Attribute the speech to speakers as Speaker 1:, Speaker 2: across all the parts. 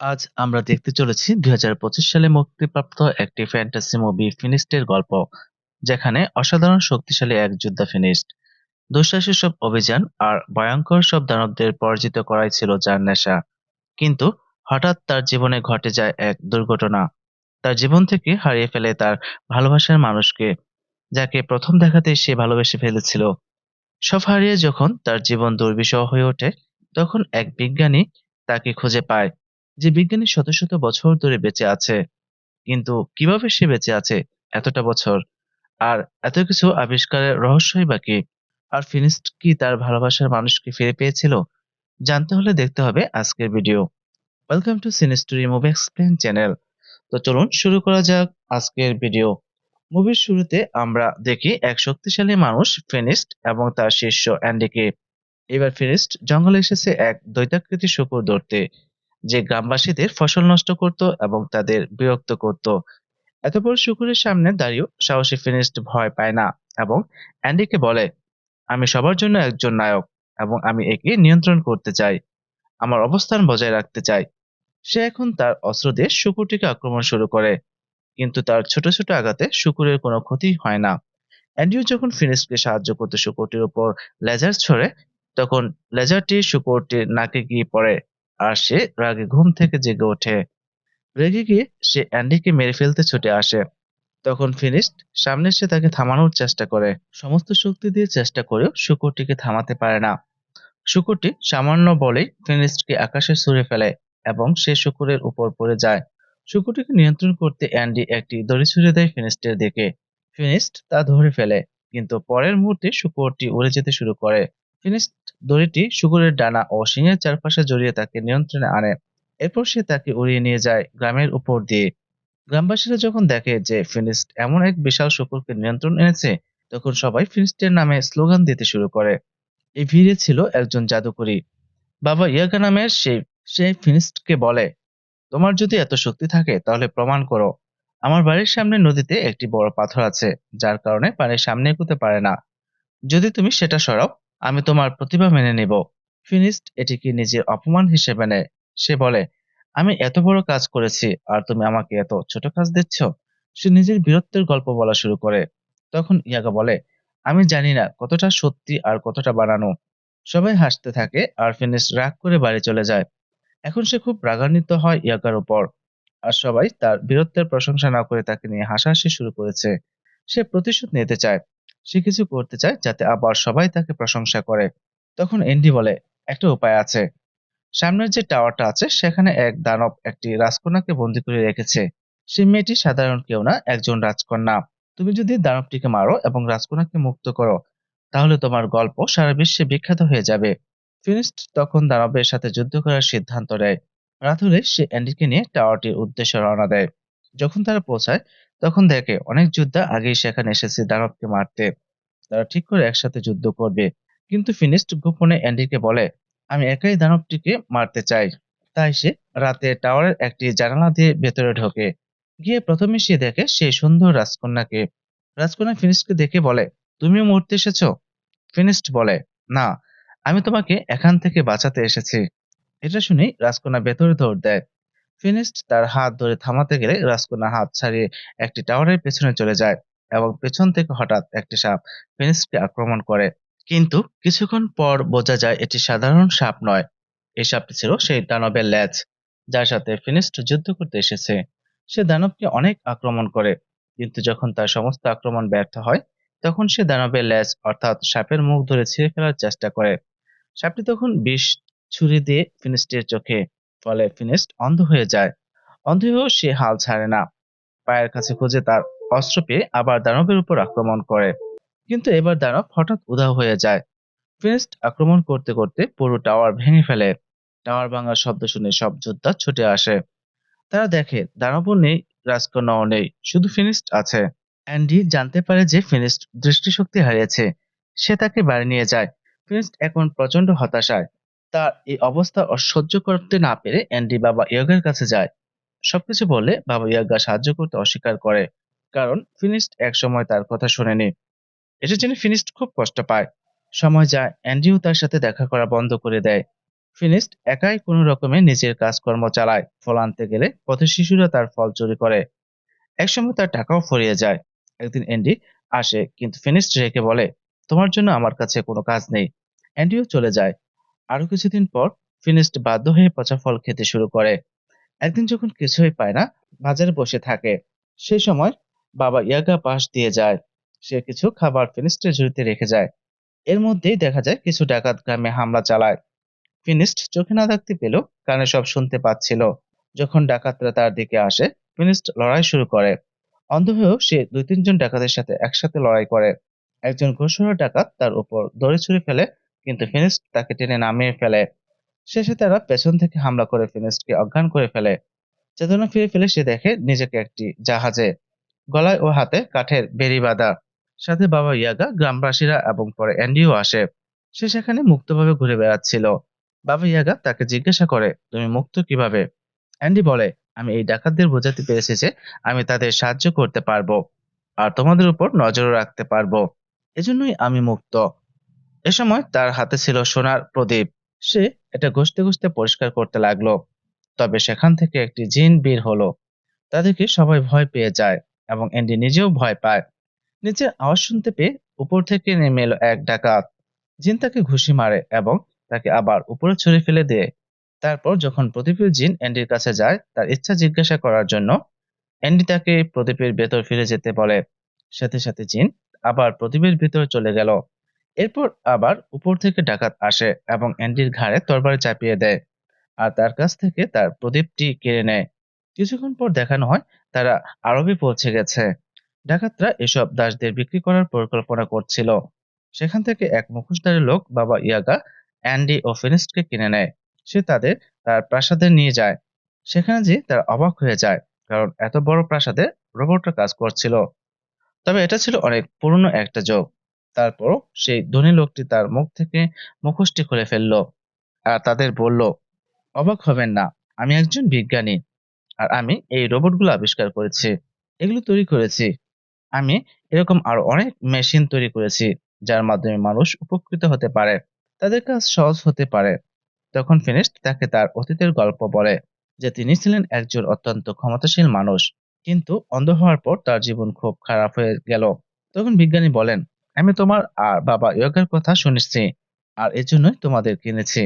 Speaker 1: আজ আমরা দেখতে চলেছি দুই হাজার পঁচিশ সালে মুক্তিপ্রাপ্ত একটি ফ্যান্টাসি মুভি ফিনিস্টের গল্প, যেখানে অসাধারণ শক্তিশালী এক যোদ্ধা ফিনিস্ট দুঃসাহসী সব অভিযান আর ভয়ঙ্কর সব দানবদের পরাজিত করাই ছিল যার নেশা। কিন্তু হঠাৎ তার জীবনে ঘটে যায় এক দুর্ঘটনা। তার জীবন থেকে হারিয়ে ফেলে তার ভালোবাসার মানুষকে, যাকে প্রথম দেখাতেই সে ভালোবেসে ফেলেছিল। সব হারিয়ে যখন তার জীবন দুর্বিষহ হয়ে ওঠে, তখন এক বিজ্ঞানী তাকে খুঁজে পায়। যে বিজ্ঞানী শত শত বছর ধরে বেঁচে আছে। কিন্তু কীভাবে সে বেঁচে আছে এতটা বছর? আর এত কিছু আবিষ্কারের রহস্যই বাকি আর ফিনিস্ট কি তার ভালোবাসার মানুষকে ফিরে পেয়েছিল? জানতে হলে দেখতে হবে আজকের video. Welcome to Cinestory movie explain channel তো চলুন শুরু করা যাক আজকের ভিডিও। মুভির শুরুতে আমরা দেখি এক শক্তিশালী মানুষ, ফিনিস্ট, এবং তার শিষ্য অ্যান্ডিকে। এবার ফিনিস্ট জঙ্গলে এসেছে এক দৈত্যাকৃতি শুকুর ধরতে। যে গ্রামবাসীদের ফসল নষ্ট করত এবং তাদের বিরক্ত করত। এত বড় শুকুরের সামনে দাঁড়িয়েও সাহসী ফিনিস্ট ভয় পায় না এবং অ্যান্ডিকে বলে, আমি সবার জন্য একজন নায়ক এবং আমি একে নিয়ন্ত্রণ করতে চাই। আমার অবস্থান বজায় রাখতে চাই। সে এখন তার অস্ত্র দিয়ে শুকুরটিকে আক্রমণ শুরু করে, কিন্তু তার ছোট ছোট আঘাতে শুকুরের কোনো ক্ষতি হয় না। অ্যান্ডিও যখন ফিনিস্টকে সাহায্য করতে শুকুরটির উপর লেজার ছড়ে, তখন লেজারটি শুকুরটির নাকে গিয়ে পড়ে। আর সে রাগে ঘুম থেকে জেগে ওঠে। রেগে গিয়ে সে অ্যান্ডিকে মেরে ফেলতে ছুটে আসে। তখন ফিনিস্ট সামনে সে তাকে থামানোর চেষ্টা করে। সমস্ত শক্তি দিয়ে চেষ্টা করেও শুকুরটিকে থামাতে পারে না। শুকুরটি সামান্য বলেই ফিনিস্টকে আকাশে ছুঁড়ে ফেলে এবং সে শুকুরের উপর পড়ে যায়। শুকুরটিকে নিয়ন্ত্রণ করতে অ্যান্ডি একটি দড়ি ছুঁড়ে দেয় ফিনিস্টের দিকে। ফিনিস্ট তা ধরে ফেলে, কিন্তু পরের মুহূর্তে শুকুরটি উড়ে যেতে শুরু করে। ফিনিস্ট দড়িটি শুকুরের ডানা ও শিংয়ের চারপাশে জড়িয়ে তাকে নিয়ন্ত্রণে আনে। এরপর সে তাকে উড়িয়ে নিয়ে যায় গ্রামের উপর দিয়ে। গ্রামবাসীরা যখন দেখে যে ফিনিস্ট এমন এক বিশাল শুকুরকে নিয়ন্ত্রণ এনেছে, তখন সবাই ফিনিস্টের নামে স্লোগান দিতে শুরু করে। এই ভিড়ে ছিল একজন জাদুকরী। বাবা ইয়াগা নামের সেই সে ফিনিস্টকে বলে, তোমার যদি এত শক্তি থাকে তাহলে প্রমাণ করো। আমার বাড়ির সামনে নদীতে একটি বড় পাথর আছে, যার কারণে পানির সামনে এগোতে পারে না। যদি তুমি সেটা সরাও আমি তোমার প্রতিভা মেনে নেব। ফিনিস্ট এটিকে নিজের অপমান হিসেবে নেয়। সে বলে, আমি এত বড় কাজ করেছি আর তুমি আমাকে এত ছোট কাজ দিচ্ছ? সে নিজের বীরত্বের গল্প বলা শুরু করে। তখন ইয়াগা বলে, আমি জানি না কতটা সত্যি আর কতটা বানানো। সবাই হাসতে থাকে আর ফিনিস্ট রাগ করে বাড়ি চলে যায়। এখন সে খুব রাগান্বিত হয় ইয়াগার উপর আর সবাই তার বীরত্বের প্রশংসা না করে তাকে নিয়ে হাসাহাসি শুরু করেছে। সে প্রতিশোধ নিতে চায়। সে কিছু করতে চায় যাতে আবার সবাই তাকে প্রশংসা করে। তখন এন্ডি বলে, একটা উপায় আছে। সামনের যে টাওয়ারটা আছে, সেখানে এক দানব একটি রাজকন্যাকে বন্দি করে রেখেছে। সে মেয়েটি সাধারণ কেউ না, একজন রাজকন্যা। তুমি যদি দানবটিকে মারো এবং রাজকন্যাকে মুক্ত করো, তাহলে তোমার গল্প সারা বিশ্বে বিখ্যাত হয়ে যাবে। ফিনিস্ট তখন দানবের সাথে যুদ্ধ করার সিদ্ধান্ত নেয়। রাত হলে সে অ্যান্ডিকে নিয়ে টাওয়ারটির উদ্দেশ্যে রওনা দেয়। যখন তারা পৌঁছায়, তখন দেখে অনেক যোদ্ধা আগেই সেখানে এসেছে দানবকে মারতে। তারা ঠিক করে একসাথে যুদ্ধ করবে। কিন্তু ফিনিস্ট গোপনে অ্যান্ডিকে বলে, আমি একাই দানবটিকে মারতে চাই। তাই সে রাতে টাওয়ারের একটি জানালা দিয়ে ভেতরে ঢোকে। গিয়ে প্রথমে সে দেখে সেই সুন্দর রাজকন্যাকে। রাজকন্যা ফিনিস্টকে দেখে বলে তুমিও মরতে এসেছ? ফিনিস্ট বলে, না, আমি তোমাকে এখান থেকে বাঁচাতে এসেছি। এটা শুনেই রাজকন্যা ভেতরে দৌড় দেয়। ফিনিস্ট তার হাত ধরে থামাতে গেলে রাজকন্যা হাত ছাড়িয়ে একটি টাওয়ারের পেছনে চলে যায় এবং পেছন থেকে হঠাৎ একটি সাপ ফিনিস্টকে আক্রমণ করে। কিন্তু কিছুক্ষণ পর বোঝা যায় এটি সাধারণ সাপ নয়। এই সাপটি ছিল সেই দানবের ল্যাজ, যার সাথে ফিনিস্ট যুদ্ধ করতে এসেছে। সে দানবকে অনেক আক্রমণ করে, কিন্তু যখন তার সমস্ত আক্রমণ ব্যর্থ হয়, তখন সে দানবের ল্যাজ অর্থাৎ সাপের মুখ ধরে ছিঁড়ে ফেলার চেষ্টা করে। সাপটি তখন বিষ ছুরি দিয়ে ফিনিস্টের চোখে ফলে ফিনিস্ট অন্ধ হয়ে যায়। অন্ধ হয়েও সে হাল ছাড়ে না। পায়ের কাছে খুঁজে তার অস্ত্র পেয়ে আবার দানবের উপর আক্রমণ করে। কিন্তু এবার দানব হঠাৎ উধাও হয়ে যায়। ফিনিস্ট আক্রমণ করতে করতে পুরো টাওয়ার ভেঙে ফেলে। টাওয়ার ভাঙার শব্দ শুনে সব যোদ্ধা ছুটে আসে। তারা দেখে দানবও নেই, রাজকন্যাও নেই, শুধু ফিনিস্ট আছে। অ্যান্ডি জানতে পারে যে ফিনিস্ট দৃষ্টিশক্তি হারিয়েছে। সে তাকে বাড়ি নিয়ে যায়। ফিনিস্ট এখন প্রচণ্ড হতাশায়। তার এই অবস্থা সহ্য করতে না পেরে অ্যান্ডি বাবা ইয়গের কাছে যায়। সবকিছু বলে বাবা ইয়াগা সাহায্য করতে অস্বীকার করে, কারণ ফিনিস্ট একসময় তার কথা শোনেনি। এটা জেনে ফিনিস্ট খুব কষ্ট পায়। সময় যায়, অ্যান্ডিও তার সাথে দেখা করা বন্ধ করে দেয়। ফিনিস্ট একাই কোনো রকমে নিজের কাজকর্ম চালায়, ফল আনতে গেলে পথের শিশুরা তার ফল চুরি করে। একসময় তার টাকাও ফরিয়ে যায়। একদিন অ্যান্ডি আসে, কিন্তু ফিনিস্ট রেখে বলে, তোমার জন্য আমার কাছে কোনো কাজ নেই। অ্যান্ডিও চলে যায়। আরও কিছুদিন পর ফিনিস্ট বাধ্য হয়ে পচা ফল খেতে শুরু করে। একদিন যখন কিছুই পায় না, বাজারে বসে থাকে। সেই সময় বাবা ইয়াগা পাশ দিয়ে যায়। সে কিছু খাবার ফিনিস্টের ঝুড়িতে রেখে যায়। এর মধ্যেই দেখা যায় কিছু ডাকাত গ্রামে হামলা চালায়। ফিনিস্ট চোখে না থাকতে পেল কানে সব শুনতে পাচ্ছিল। যখন ডাকাতরা তার দিকে আসে, ফিনিস্ট লড়াই শুরু করে। অন্ধ হয়েও সে দুই তিনজন ডাকাতের সাথে একসাথে লড়াই করে। একজন ঘোষণা ডাকাত তার উপর দড়ি ছুঁড়ে ফেলে কিন্তু ফিনিস্ট তাকে টেনে নামিয়ে ফেলে। শেষে তারা পেছন থেকে হামলা করে ফিনিস্টকে অজ্ঞান করে ফেলে। চেতনা ফিরে ফেলে সে দেখে নিজেকে একটি জাহাজে, গলায় ও হাতে কাঠের বেড়ি বাঁধা। সাথে বাবা ইয়াগা, গ্রামবাসীরা এবং পরে অ্যান্ডিও আসে। সে সেখানে মুক্তভাবে ঘুরে বেড়াচ্ছিল। বাবা ইয়াগা তাকে জিজ্ঞাসা করে, তুমি মুক্ত কীভাবে? অ্যান্ডি বলে, আমি এই ডাকাতদের বোঝাতে পেরেছি যে আমি তাদের সাহায্য করতে পারব আর তোমাদের উপর নজরও রাখতে পারব। এজন্যই আমি মুক্ত। এ সময় তার হাতে ছিল সোনার প্রদীপ। সে এটা ঘষতে ঘষতে পরিষ্কার করতে লাগল। তবে সেখান থেকে একটি জিন বের হলো। তাদেরকে সবাই ভয় পেয়ে যায় এবং অ্যান্ডি নিজেও ভয় পায়। নিচে আওয়াজ শুনতে পেয়ে উপর থেকে নেমে এলো এক ডাকাত। জিন তাকে ঘুষি মারে এবং তাকে আবার উপরে ছুঁড়ে ফেলে দেয়। তারপর যখন প্রদীপের জিন অ্যান্ডির কাছে যায়, তার ইচ্ছা জিজ্ঞাসা করার জন্য অ্যান্ডি তাকে প্রদীপের ভেতর ফিরে যেতে বলে। সাথে সাথে জিন আবার প্রদীপের ভিতর চলে গেল। এরপর আবার উপর থেকে ডাকাত আসে এবং অ্যান্ডির ঘাড়ে তরবারি চাপিয়ে দেয় আর তার কাছ থেকে তার প্রদীপটি কেড়ে নেয়। কিছুক্ষণ পর দেখানো হয় তারা আরবে পৌঁছে গেছে। ডাকাতরা এসব দাসদের বিক্রি করার পরিকল্পনা করছিল। সেখান থেকে এক মুখোশধারী লোক বাবা ইয়াগা অ্যান্ডি ও ফিনিস্টকে কিনে নেয়। সে তাদের তার প্রাসাদে নিয়ে যায়। সেখানে যে তার অবাক হয়ে যায় কারণ এত বড় প্রাসাদে রোবটরা কাজ করছিল। তবে এটা ছিল অনেক পুরনো একটা যোগ। তারপরও সেই ধনী লোকটি তার মুখ থেকে মুখোশটি খুলে ফেলল আর তাদের বলল, অবাক হবেন না, আমি একজন বিজ্ঞানী আর আমি এই রোবটগুলো আবিষ্কার করেছি, এগুলো তৈরি করেছি। আমি এরকম আরও অনেক মেশিন তৈরি করেছি যার মাধ্যমে মানুষ উপকৃত হতে পারে, তাদের কাজ সহজ হতে পারে। তখন ফিনিস্ট তাকে তার অতীতের গল্প বলে যে তিনি ছিলেন একজন অত্যন্ত ক্ষমতাশীল মানুষ, কিন্তু অন্ধ হওয়ার পর তার জীবন খুব খারাপ হয়ে গেল। তখন বিজ্ঞানী বলেন আমি তোমার আর বাবা ইয়োগার কথা শুনেছি আর এজন্যই তোমাদের কিনেছি।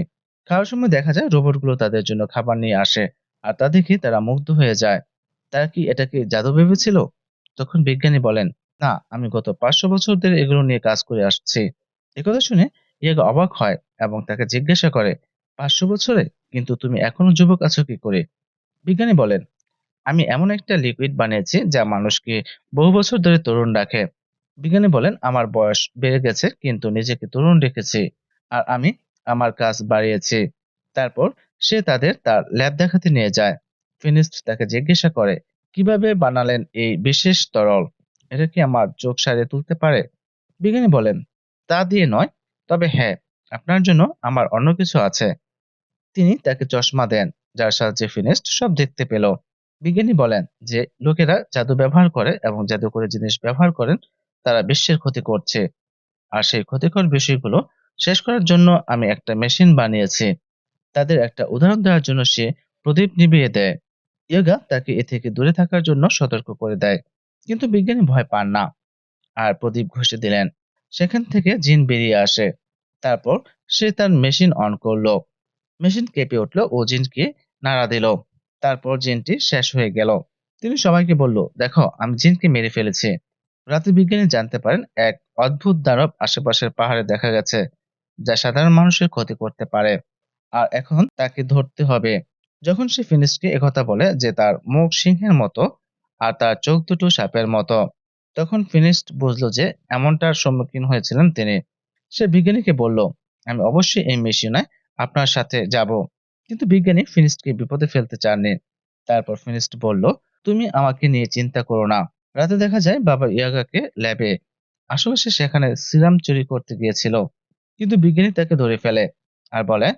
Speaker 1: খাওয়ার সময় দেখা যায় রোবটগুলো তাদের জন্য খাবার নিয়ে আসে আর তা দেখে তারা মুগ্ধ হয়ে যায়। তারা কি এটাকে জাদু ভেবেছিল? তখন বিজ্ঞানী বলেন, না, আমি গত পাঁচশো বছর ধরে এগুলো নিয়ে কাজ করে আসছি। একথা শুনে ইয়াগো অবাক হয় এবং তাকে জিজ্ঞাসা করে, পাঁচশো বছরে? কিন্তু তুমি এখনও যুবক আছো কি করে? বিজ্ঞানী বলেন, আমি এমন একটা লিকুইড বানিয়েছি যা মানুষকে বহু বছর ধরে তরুণ রাখে। বিজ্ঞানী বলেন, আমার বয়স বেড়ে গেছে, কিন্তু নিজেকে তরুণ রেখেছি আর আমি আমার কাজ বাড়িয়েছি। তারপর সে তাদের তার ল্যাব দেখাতে নিয়ে যায়। ফিনিস্ট তাকে জিজ্ঞাসা করে, কীভাবে বানালেন এই বিশেষ তরল? এটা কি আমার চোখ সারিয়ে তুলতে পারে? বিজ্ঞানী বলেন, তা দিয়ে নয়, তবে হ্যাঁ আপনার জন্য আমার অন্য কিছু আছে। তিনি তাকে চশমা দেন, যার সাহায্যে ফিনিস্ট সব দেখতে পেল। বিজ্ঞানী বলেন যে, লোকেরা জাদু ব্যবহার করে এবং জাদু করে জিনিস ব্যবহার করেন তারা বিশ্বের ক্ষতি করছে। আর সেই ক্ষতিকর বিষয়গুলো শেষ করার জন্য আমি একটা মেশিন বানিয়েছি। তাদের একটা উদাহরণ দেওয়ার জন্য সে প্রদীপ নিভিয়ে দেয়। ইয়োগা তাকে এ থেকে দূরে থাকার জন্য সতর্ক করে দেয়। কিন্তু বিজ্ঞানী ভয় পান না। আর প্রদীপ ঘষে দিলেন। সেখান থেকে জিন বেরিয়ে আসে। তারপর সে তার মেশিন অন করল। মেশিন কেঁপে উঠল ও জিনকে নাড়া দিল। তারপর জিনটি শেষ হয়ে গেল। তিনি সবাইকে বলল, দেখো, আমি জিনকে মেরে ফেলেছি। রাতে বিজ্ঞানী জানতে পারেন, এক অদ্ভুত দানব আশেপাশের পাহাড়ে দেখা গেছে, যা সাধারণ মানুষের ক্ষতি করতে পারে। আর এখন তাকে ধরতে হবে। যখন সে ফিনিশকে একথা বলে যে তার মুখ সিংহের মতো আর তার চোখ দুটো সাপের মতো, তখন ফিনিস্ট বুঝলো যে এমনটার সম্মুখীন হয়েছিলেন তিনি। সে বিজ্ঞানীকে বলল, আমি অবশ্যই এই মিশনে আপনার সাথে যাব। কিন্তু বিজ্ঞানী ফিনিস্টকে বিপদে ফেলতে চাননি। তারপর ফিনিস্ট বলল, তুমি আমাকে নিয়ে চিন্তা করো না। রাতে দেখা যায় বাবা ইয়াগাকে ল্যাবে আসলে সে সেখানে সিরাম চুরি করতে গিয়েছিল, কিন্তু বিজ্ঞানী তাকে ধরে ফেলে আর বলে,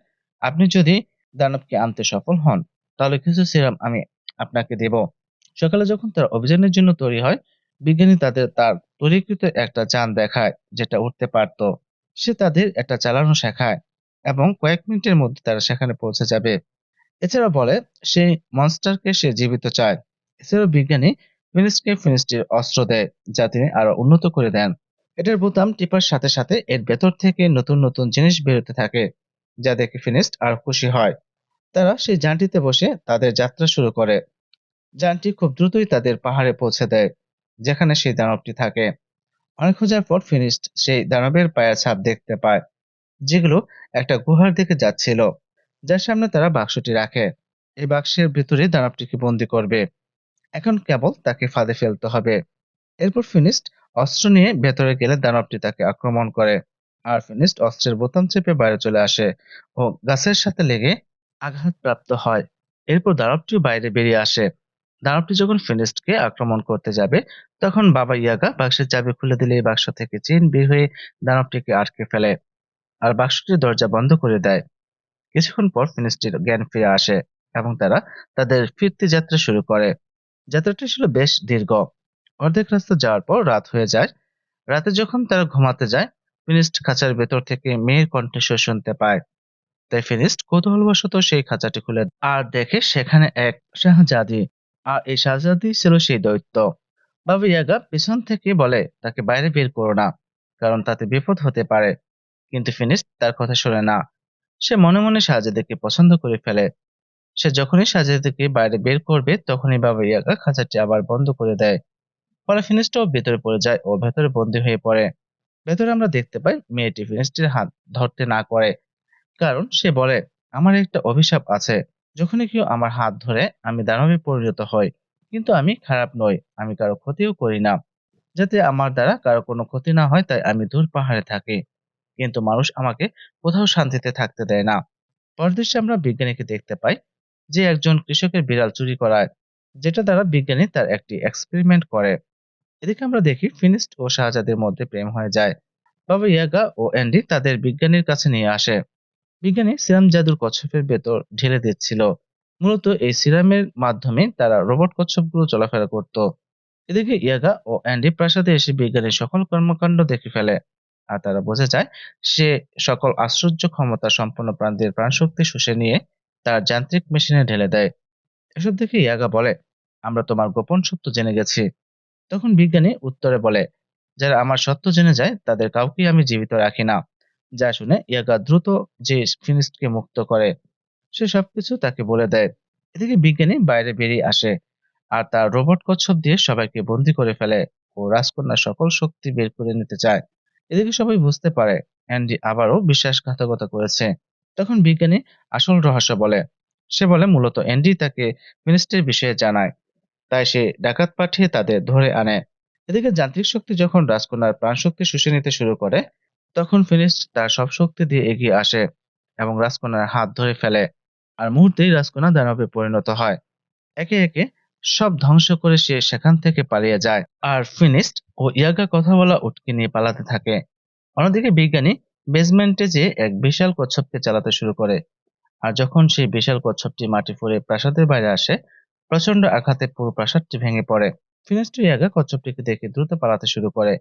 Speaker 1: আপনি যদি দানবকে আনতে সফল হন, তাহলে কিছু সিরাম আমি আপনাকে দেব। সকালে যখন তার অভিযানের জন্য তৈরি হয়, বিজ্ঞানী তাদের তার তৈরিকৃত একটা যান দেখায়, যেটা উঠতে পারত। সে তাদের একটা চালানো শেখায় এবং কয়েক মিনিটের মধ্যে তারা সেখানে পৌঁছে যাবে। এছাড়া বলে, সেই মনস্টারকে সে জীবিত চায়। এছাড়াও বিজ্ঞানী ফিনিস্টকে ফিনিস্টির অস্ত্র দেয়, যা তিনি আরও উন্নত করে দেন। এটার বোতাম টিপার সাথে সাথে এর ভেতর থেকে নতুন নতুন জিনিস বেরোতে থাকে, যা দেখে ফিনিস্ট আরও খুশি হয়। তারা সেই যানটিতে বসে তাদের যাত্রা শুরু করে। যানটি খুব দ্রুতই তাদের পাহাড়ে পৌঁছে দেয়, যেখানে সেই দানবটি থাকে। অনেক খোঁজার পর ফিনিস্ট সেই দানবের পায়ের ছাপ দেখতে পায়, যেগুলো একটা গুহার দিকে যাচ্ছিল, যার সামনে তারা বাক্সটি রাখে। এই বাক্সের ভিতরে দানবটিকে বন্দি করবে। এখন কেবল তাকে ফাঁদে ফেলতে হবে। এরপর ফিনিস্ট অস্ত্র নিয়ে ভেতরে গেলে দানবটি তাকে আক্রমণ করে। আর ফিনিস্ট অস্ত্রের বোতাম চেপে বাইরে চলে আসে ও গাছের সাথে লেগে আঘাতপ্রাপ্ত হয়। এরপর দানবটিও বাইরে বেরিয়ে আসে। দানবটি যখন ফিনিস্টকে আক্রমণ করতে যাবে, তখন বাবা ইয়াগা বাক্সের চাবি খুলে দিলে বাক্স থেকে চেন বের হয়ে দানবটিকে আটকে ফেলে আর বাক্সটির দরজা বন্ধ করে দেয়। কিছুক্ষণ পর ফিনিস্টির জ্ঞান ফিরে আসে এবং তারা তাদের ফিরতি যাত্রা শুরু করে। যাত্রাটি ছিল বেশ দীর্ঘ। অর্ধেক রাস্তা যাওয়ার পর রাত হয়ে যায়। রাতে যখন তারা ঘুমাতে যায়, ফিনিস্ট খাঁচার ভেতর থেকে মেয়ের কণ্ঠস্বর শুনতে পায়। তাই ফিনিস্ট কৌতূহলবশত সেই খাঁচাটি খুলে আর দেখে সেখানে এক শাহজাদি। আর এই শাহজাদি ছিল সেই দৈত্য। বাবা ইয়াগা পিছন থেকে বলে, তাকে বাইরে বের করো না, কারণ তাতে বিপদ হতে পারে। কিন্তু ফিনিস্ট তার কথা শোনে না। সে মনে মনে শাহজাদিকে পছন্দ করে ফেলে। সে যখনই শাহজাদিকে বাইরে বের করবে, তখনই বাবা ইয়াগা খাঁচাটি আবার বন্ধ করে দেয়। ফলে ফিনিস্টও ভেতরে পড়ে যায় ও ভেতরে বন্দী হয়ে পড়ে। ভেতরে আমরা দেখতে পাই মেয়েটি ফিনিস্টের হাত ধরতে না করে। কারণ সে বলে, আমার একটা অভিশাপ আছে। যখনই কেউ আমার হাত ধরে, আমি দানবে পরিণত হই। কিন্তু আমি খারাপ নই, আমি কারও ক্ষতিও করি না। যাতে আমার দ্বারা কারও কোনো ক্ষতি না হয়, তাই আমি দূর পাহাড়ে থাকি। কিন্তু মানুষ আমাকে কোথাও শান্তিতে থাকতে দেয় না। পরদৃশ্যে আমরা বিজ্ঞানীকে দেখতে পাই যে একজন কৃষকের বিড়াল চুরি করায়, যেটা দ্বারা বিজ্ঞানী তার একটি এক্সপেরিমেন্ট করে। এদিকে আমরা দেখি ফিনিস্ট ও শাহজাদের মধ্যে প্রেম হয়ে যায়। তবে ইয়াগা ও অ্যান্ডি তাদের বিজ্ঞানীর কাছে নিয়ে আসে। বিজ্ঞানী সিরাম জাদুর কচ্ছপের ভেতর ঢেলে দিচ্ছিল। মূলত এই সিরামের মাধ্যমে তারা রোবট কচ্ছপগুলো চলাফেরা করত। এদিকে ইয়াগা ও অ্যান্ডি প্রাসাদে এসে বিজ্ঞানীর সকল কর্মকাণ্ড দেখে ফেলে। আর তারা বোঝা যায়, সে সকল আশ্চর্য ক্ষমতা সম্পন্ন প্রাণীদের প্রাণশক্তি শুষে নিয়ে তার যান্ত্রিক মেশিনে ঢেলে দেয়। এসব দেখে ইয়াগা বলে, আমরা তোমার গোপন সত্য জেনে গেছি। তখন বিজ্ঞানী উত্তরে বলে, যারা আমার সত্য জেনে যায়, তাদের কাউকেই আমি জীবিত রাখি না। যা শুনে ইয়াগা দ্রুত যে ফিনিস্টকে মুক্ত করে, সে সবকিছু তাকে বলে দেয়। এদিকে বিজ্ঞানী বাইরে বেরিয়ে আসে আর তার রোবট কচ্ছপ দিয়ে সবাইকে বন্দি করে ফেলে ও রাজকন্যার সকল শক্তি বের করে নিতে চায়। এদিকে সবাই বুঝতে পারে, অ্যান্ডি আবারও বিশ্বাসঘাতকতা করেছে। তখন বিজ্ঞানী আসল রহস্য বলে। সে বলে, মূলত অ্যান্ডি তাকে ফিনিস্টের বিষয়ে জানায়। তাই সে ডাকাত পাঠিয়ে তাদের ধরে আনে। এদিকে যান্ত্রিক শক্তি যখন রাজকন্যার প্রাণশক্তি শুষে নিতে শুরু করে, তখন ফিনিস্ট তার সব শক্তি দিয়ে এগিয়ে আসে এবং রাজকন্যার হাত ধরে ফেলে। আর মুহূর্তেই রাজকন্যা দানবে পরিণত হয়। একে একে সব ধ্বংস করে সে সেখান থেকে পালিয়ে যায়। আর ফিনিস্ট ও ইয়াগা কথা বলা উটকে নিয়ে পালাতে থাকে। অন্যদিকে বিজ্ঞানী বেসমেন্টে যে এক বিশাল কচ্ছপকে চালাতে শুরু করে। আর যখন সেই বিশাল কচ্ছপটি মাটি ফুঁড়ে প্রাসাদের বাইরে আসে প্রচণ্ড আঘাতে পুরো প্রাসাদটি ভেঙে পড়ে। ফিনিস্ট ও ইয়াগা কচ্ছপটিকে দেখে দ্রুত পালাতে শুরু করে।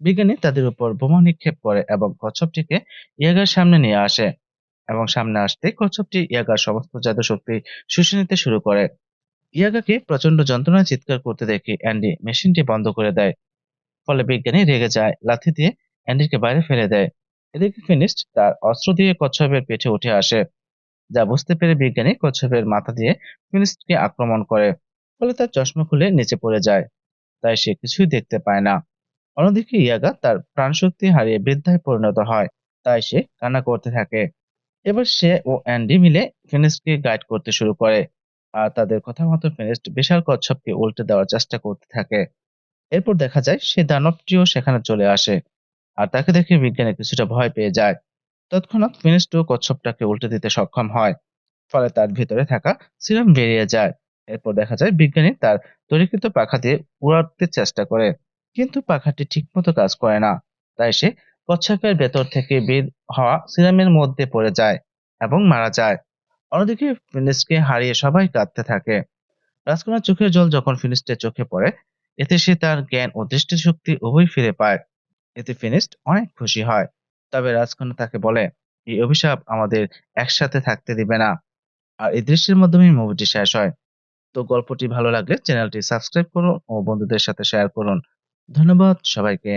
Speaker 1: বিজ্ঞানী তাদের উপর বোমা নিক্ষেপ করে এবং কচ্ছপটিকে ইয়াগার সামনে নিয়ে আসে এবং সামনে আসতে কচ্ছপটি ইয়াগার সমস্ত জাদু শক্তি শুষে নিতে শুরু করে। ইয়াগাকে প্রচণ্ড যন্ত্রণায় চিৎকার করতে দেখে অ্যান্ডি মেশিনটি বন্ধ করে দেয়। ফলে বিজ্ঞানী রেগে যায়, লাথি দিয়ে অ্যান্ডিকে বাইরে ফেলে দেয়। এদিকে ফিনিস্ট তার অস্ত্র দিয়ে কচ্ছপের পেটে উঠে আসে, যা বুঝতে পেরে বিজ্ঞানী কচ্ছপের মাথা দিয়ে ফিনিস্টকে আক্রমণ করে, ফলে তার চশমা খুলে নিচে পড়ে যায়। তাই সে কিছুই দেখতে পায় না। অন্যদিকে ইয়াগা তার প্রাণশক্তি হারিয়ে বৃদ্ধায় পরিণত হয়, তাই সে কান্না করতে থাকে। এবার সে ও অ্যান্ডি মিলে ফিনিস্টকে গাইড করতে শুরু করে, আর তাদের কথা মতো ফিনিস্ট বিশাল কচ্ছপকে উল্টে দেওয়ার চেষ্টা করতে থাকে। এরপর দেখা যায় সে দানবটিও সেখানে চলে আসে। আর তাকে দেখে বিজ্ঞানী কিছুটা ভয় পেয়ে যায়। তৎক্ষণাৎ ফিনিস্টও কচ্ছপটাকে উল্টে দিতে সক্ষম হয়, ফলে তার ভিতরে থাকা সিরাম বেরিয়ে যায়। এরপর দেখা যায় বিজ্ঞানী তার তৈরিকৃত পাখা দিয়ে উড়াতে চেষ্টা করে, কিন্তু পাখাটি ঠিকমতো কাজ করে না। তাই সে কচ্ছপের ভেতর থেকে বের হওয়া সিরামের মধ্যে পড়ে যায় এবং মারা যায়। অন্যদিকে ফিনিস্টকে হারিয়ে সবাই কাঁদতে থাকে। রাজকন্যার চোখের জল যখন ফিনিস্টের চোখে পড়ে, এতে সে তার জ্ঞান ও দৃষ্টিশক্তি উভয় ফিরে পায়। এতে ফিনিস্ট অনেক খুশি হয়। তবে রাজকন্যা তাকে বলে, এই অভিশাপ আমাদের একসাথে থাকতে দিবে না। আর এই দৃশ্যের মাধ্যমে মুভিটি শেষ হয়। তো গল্পটি ভালো লাগলে চ্যানেলটি সাবস্ক্রাইব করুন ও বন্ধুদের সাথে শেয়ার করুন। ধন্যবাদ সবাইকে।